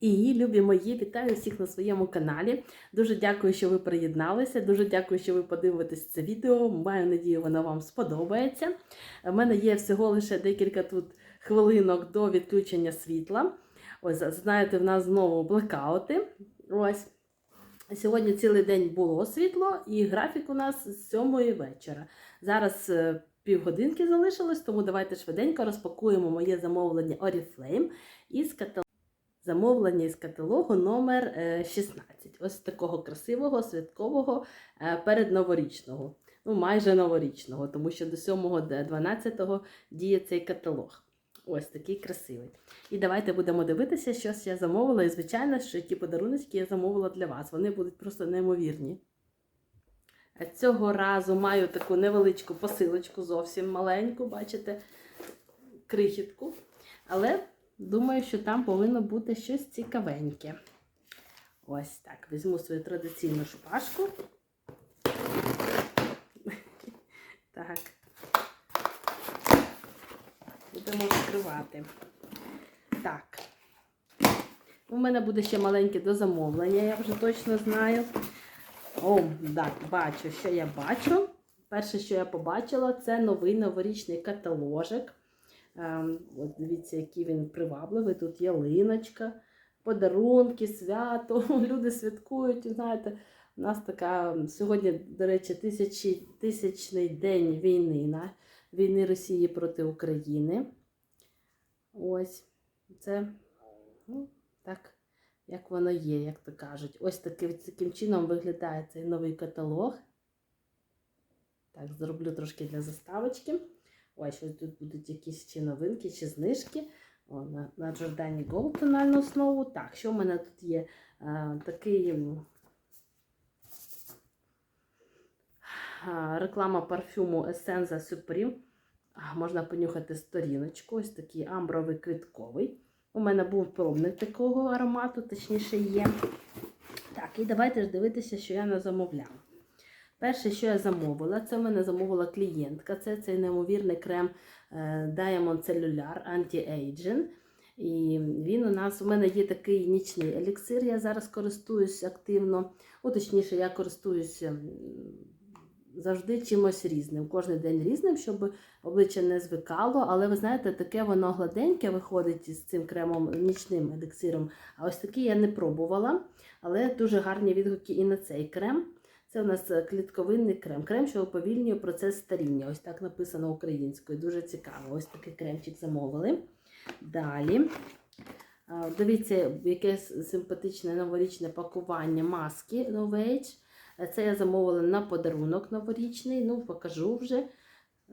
І, любі мої, вітаю всіх на своєму каналі. Дуже дякую, що ви приєдналися. Дуже дякую, що ви подивитесь це відео. Маю надію, воно вам сподобається. У мене є всього лише декілька тут хвилинок до відключення світла. Ось, знаєте, в нас знову блекаути. Ось. Сьогодні цілий день було світло, і графік у нас з 7 вечора. Зараз е, півгодинки залишилось, тому давайте швиденько розпакуємо моє замовлення Oriflame із каталогу. Замовлення із каталогу номер е, 16. Ось такого красивого, святкового, е, передноворічного. Ну, майже новорічного, тому що до 7-12 діє цей каталог. Ось такий красивий. І давайте будемо дивитися, що я замовила. І, звичайно, що ті подарунки я замовила для вас. Вони будуть просто неймовірні. Цього разу маю таку невеличку посилочку, зовсім маленьку, бачите, крихітку. Але думаю, що там повинно бути щось цікавеньке. Ось так. Візьму свою традиційну шпажку. Так. Будемо відкривати. Так. У мене буде ще маленьке дозамовлення, я вже точно знаю. О, так, бачу, що я бачу. Перше, що я побачила, це новий новорічний каталожик. Ем, от дивіться, який він привабливий. Тут ялиночка, подарунки, свято. Люди святкують. Знаєте, у нас така сьогодні, до речі, тисячі, тисячний день війни, війни Росії проти України. Ось це ну, так, як воно є, як то кажуть. Ось таким, таким чином виглядає цей новий каталог. Так, зроблю трошки для заставочки. Ось ось тут будуть якісь чи новинки, чи знижки. О, на, на Giordani Gold тональну основу. Так, що в мене тут є? А, такий реклама парфюму Essenza Supreme. Можна понюхати сторіночку, ось такий амбровий квітковий. У мене був пробник такого аромату, точніше є. Так, і давайте ж дивитися, що я не замовляла. Перше, що я замовила, це в мене замовила клієнтка. Це цей неймовірний крем е, Diamond Cellular Anti-Aging. І він у нас, у мене є такий нічний еліксир, я зараз користуюсь активно. Ну, точніше, я користуюся завжди чимось різним. Кожен день різним, щоб обличчя не звикало. Але ви знаєте, таке воно гладеньке виходить із цим кремом, нічним еліксиром. А ось такий я не пробувала. Але дуже гарні відгуки і на цей крем. Це у нас е, клітковинний крем. Крем, що уповільнює процес старіння. Ось так написано українською. Дуже цікаво. Ось такий кремчик замовили. Далі. Дивіться, яке симпатичне новорічне пакування маски Novage. Е, Це я замовила на подарунок новорічний. Ну, покажу вже.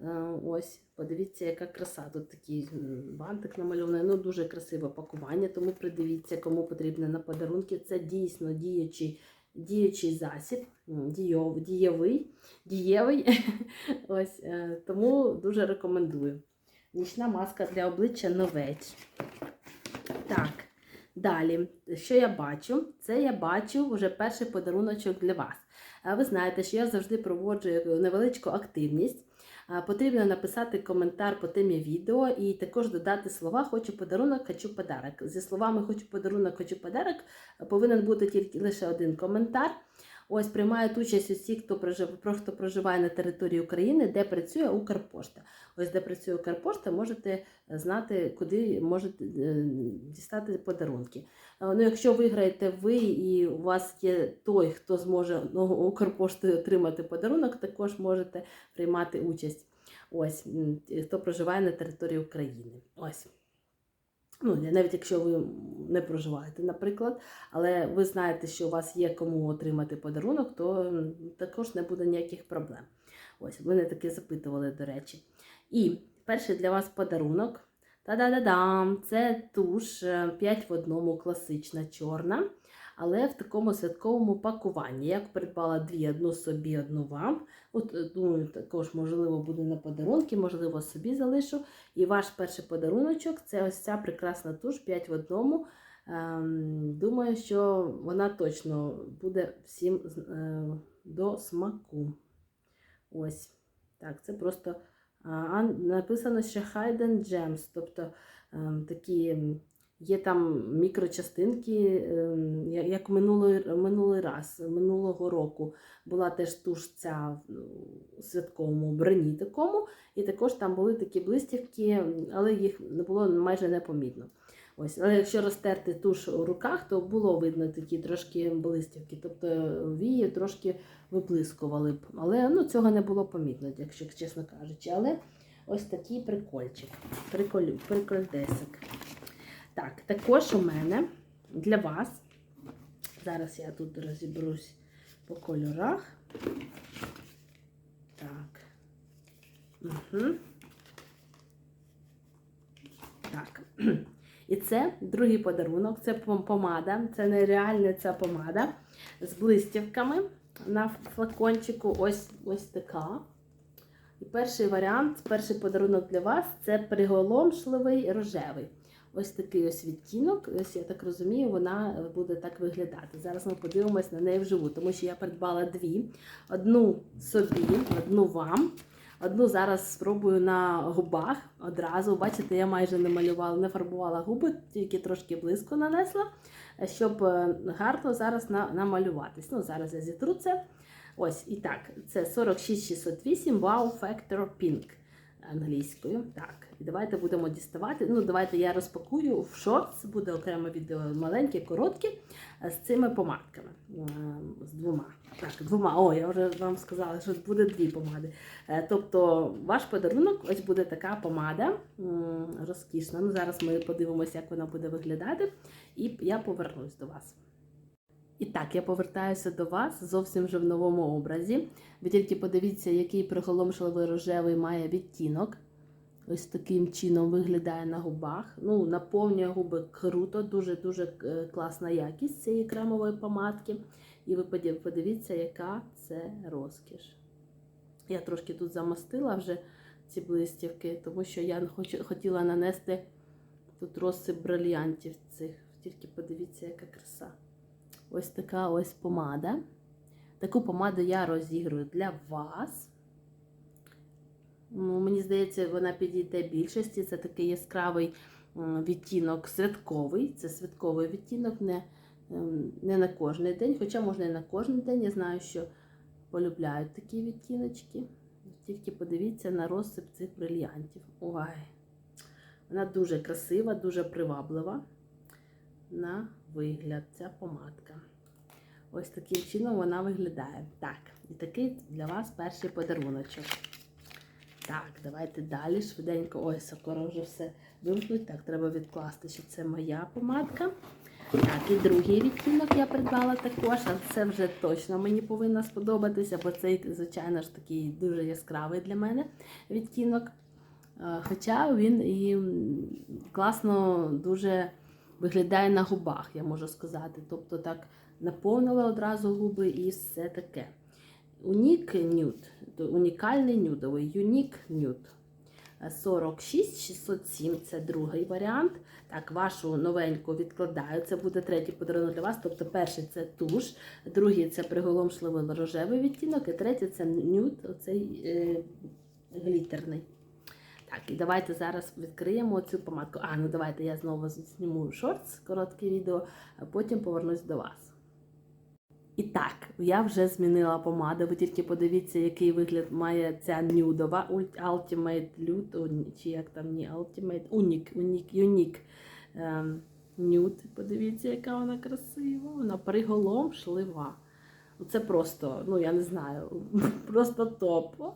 Е, Ось, подивіться, яка краса. Тут такий бантик намальований. Ну, дуже красиве пакування, тому придивіться, кому потрібно на подарунки. Це дійсно діючий діючий засіб, дійов, дієвий, дієвий. Ось, е, тому дуже рекомендую. Нічна маска для обличчя новеч. Так, далі, що я бачу? Це я бачу вже перший подаруночок для вас. Ви знаєте, що я завжди проводжу невеличку активність. Потрібно написати коментар по темі відео і також додати слова Хочу подарунок, хочу подарок. Зі словами Хочу подарунок, хочу подарок повинен бути тільки лише один коментар. Ось приймають участь усі, хто прожив, про хто проживає на території України, де працює Укрпошта. Ось де працює Укрпошта, можете знати, куди можете е, дістати подарунки. Е, Ну, якщо виграєте ви і у вас є той, хто зможе ну, Укрпоштою отримати подарунок, також можете приймати участь. Ось хто проживає на території України. Ось. Ну, навіть якщо ви не проживаєте, наприклад, але ви знаєте, що у вас є кому отримати подарунок, то також не буде ніяких проблем. Ось, мене таке запитували, до речі. І перший для вас подарунок. Та-да-да-дам! Це туш 5 в одному, класична чорна, але в такому святковому пакуванні. Я придбала дві, одну собі, одну вам. От, е, думаю, також, можливо, буде на подарунки, можливо, собі залишу. І ваш перший подаруночок це ось ця прекрасна туш 5 в одному. Ем, Думаю, що вона точно буде всім е, до смаку. Ось. Так, це просто написано ще Hidden Gems, тобто ем, такі Є там мікрочастинки, ем, як минулий, минулий раз, минулого року була теж туш ця в святковому броні такому, і також там були такі блистівки, але їх було майже непомітно. Ось, але якщо розтерти туш у руках, то було видно такі трошки блистівки, тобто вії трошки виблискували б. Але ну, цього не було помітно, якщо чесно кажучи. Але ось такий прикольчик, приколь, прикольдесик. Так, також у мене для вас. Зараз я тут розібрусь по кольорах. Так. Угу. Так. І це другий подарунок. Це помада. Це нереальна ця помада з блистівками на флакончику. Ось ось така. І перший варіант, перший подарунок для вас це приголомшливий рожевий. Ось такий ось відтінок. Ось я так розумію, вона буде так виглядати. Зараз ми подивимось на неї вживу, тому що я придбала дві: одну собі, одну вам. Одну зараз спробую на губах одразу. Бачите, я майже не малювала, не фарбувала губи, тільки трошки близько нанесла, щоб е, гарно зараз на, намалюватись. Ну, зараз я зітру це. Ось, і так, це 46608 Wow Factor Pink англійською. Так, давайте будемо діставати. Ну, давайте я розпакую в шортс, буде окреме відео маленьке, коротке, е, з цими помадками. Е, З двома. Так, двома. О, я вже вам сказала, що буде дві помади. Е, Тобто ваш подарунок, ось буде така помада розкішна. Ну, зараз ми подивимося, як вона буде виглядати, і я повернусь до вас. І так, я повертаюся до вас зовсім вже в новому образі. Ви тільки подивіться, який приголомшливий рожевий має відтінок. Ось таким чином виглядає на губах. Ну, наповнює губи круто, дуже-дуже е, класна якість цієї кремової помадки. І ви подивіться, яка це розкіш. Я трошки тут замостила вже ці блистівки, тому що я хотіла нанести тут розсип брильянтів цих. Тільки подивіться, яка краса. Ось така ось помада. Таку помаду я розіграю для вас. Ну, мені здається, вона підійде більшості. Це такий яскравий відтінок святковий. Це святковий відтінок, не, ем, не на кожен день. Хоча можна і на кожен день. Я знаю, що полюбляють такі відтіночки. Тільки подивіться на розсип цих брильянтів. Ой, вона дуже красива, дуже приваблива на вигляд ця помадка. Ось таким чином вона виглядає. Так, і такий для вас перший подаруночок. Так, давайте далі швиденько. Ой, скоро вже все вимкнуть. Так, треба відкласти, що це моя помадка. Так, і другий відтінок я придбала також, а це вже точно мені повинно сподобатися, бо цей, звичайно ж, такий дуже яскравий для мене відтінок. Е, Хоча він і класно дуже виглядає на губах, я можу сказати. Тобто так наповнила одразу губи і все таке. Унік нюд, унікальний нюдовий, юнік нюд. 46 607 це другий варіант. Так, вашу новеньку відкладаю. Це буде третій подарунок для вас. Тобто, перший це туш, другий це приголомшливий рожевий відтінок, і третій це нюд, оцей е, глітерний. Так, і давайте зараз відкриємо цю помадку. А, ну давайте я знову зніму шортс, коротке відео, а потім повернусь до вас. І так, я вже змінила помаду. Ви тільки подивіться, який вигляд має ця нюдова Ultimate Nude, чи як там ні, Ultimate Unique, Unique, Unique ем, Nude. Подивіться, яка вона красива, вона приголомшлива. Це просто, ну я не знаю, просто топ. А,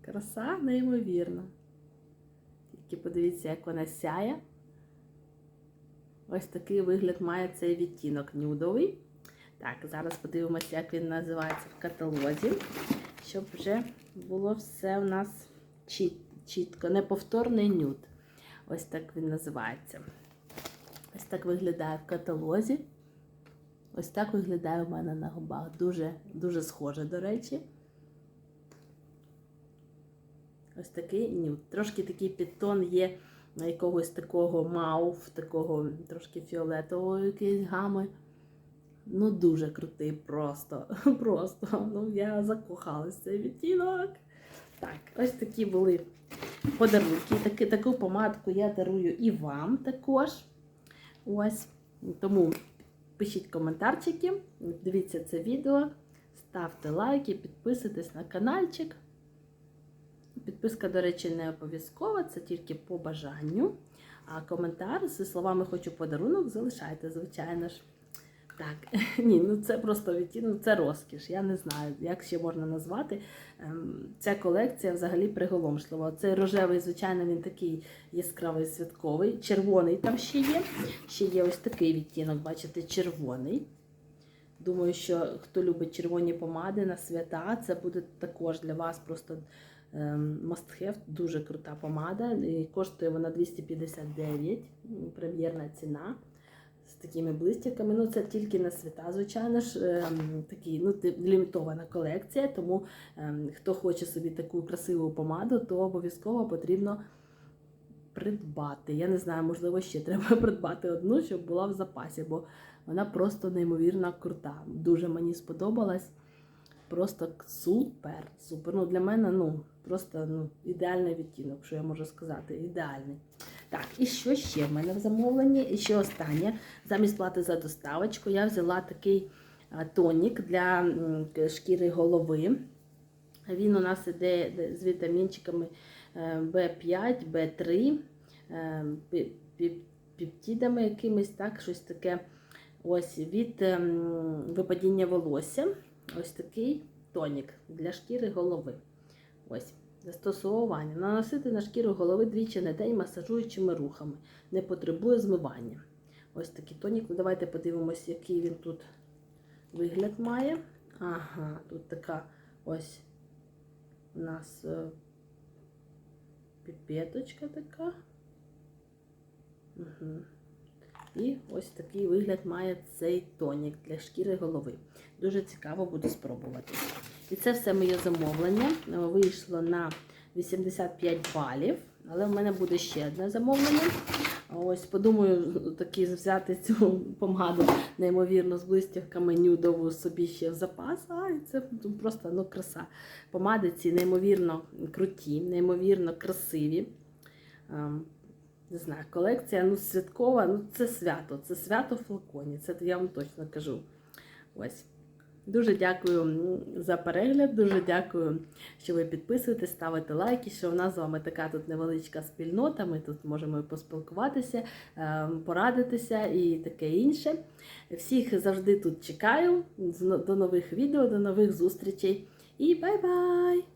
краса неймовірна. Тільки подивіться, як вона сяє. Ось такий вигляд має цей відтінок нюдовий. Так, зараз подивимося, як він називається в каталозі, щоб вже було все у нас чіт, чітко. Неповторний нюд. Ось так він називається. Ось так виглядає в каталозі. Ось так виглядає у мене на губах. Дуже, дуже схоже, до речі. Ось такий нюд. Трошки такий підтон є якогось такого мауф, такого трошки фіолетового якоїсь гами. Ну, дуже крутий, просто. Просто. Ну, я закохалася в цей відтінок. Так, ось такі були подарунки. Таки, таку помадку я дарую і вам також. Ось. Тому пишіть коментарчики, дивіться це відео, ставте лайки, підписуйтесь на каналчик. Підписка, до речі, не обов'язкова, це тільки по бажанню. А коментар зі словами хочу подарунок залишайте, звичайно ж. Так, ні, ну це просто відтінок, ну це розкіш. Я не знаю, як ще можна назвати. Ем, Ця колекція взагалі приголомшлива. Цей рожевий, звичайно, він такий яскравий святковий. Червоний там ще є. Ще є ось такий відтінок, бачите, червоний. Думаю, що хто любить червоні помади на свята, це буде також для вас просто ем, must have. Дуже крута помада. І коштує вона 259, прем'єрна ціна. З такими блистівками. Ну, це тільки на свята, звичайно ж, ем, такі, ну, лімітована колекція. Тому ем, хто хоче собі таку красиву помаду, то обов'язково потрібно придбати. Я не знаю, можливо, ще треба придбати одну, щоб була в запасі, бо вона просто неймовірно крута. Дуже мені сподобалась. Просто супер. Супер. Ну, для мене ну, просто ну, ідеальний відтінок, що я можу сказати. Ідеальний. Так, і що ще в мене в замовленні? І ще останнє. Замість плати за доставочку я взяла такий тонік для шкіри голови. Він у нас іде з вітамінчиками е, В5, В3, е, пі- пі- пептидами якимись, так, щось таке. Ось від ем, випадіння волосся. Ось такий тонік для шкіри голови. Ось. Застосовування. Наносити на шкіру голови двічі на день масажуючими рухами. Не потребує змивання. Ось такий тонік. Ну, давайте подивимось, який він тут вигляд має. Ага, тут така ось у нас е, піпеточка така. Угу. І ось такий вигляд має цей тонік для шкіри голови. Дуже цікаво буду спробувати. І це все моє замовлення. Е, Вийшло на 85 балів, але в мене буде ще одне замовлення. Ось подумаю, таки взяти цю помаду, неймовірно, з блистівками нюдову собі ще в запас. Ай, це просто ну, краса. Помади ці неймовірно круті, неймовірно красиві. Ем, Не знаю, колекція ну, святкова, ну це свято, це свято в флаконі, це я вам точно кажу. Ось. Дуже дякую за перегляд, дуже дякую, що ви підписуєтесь, ставите лайки, що в нас з вами така тут невеличка спільнота. Ми тут можемо поспілкуватися, е, порадитися і таке інше. Всіх завжди тут чекаю. До нових відео, до нових зустрічей. І бай-бай!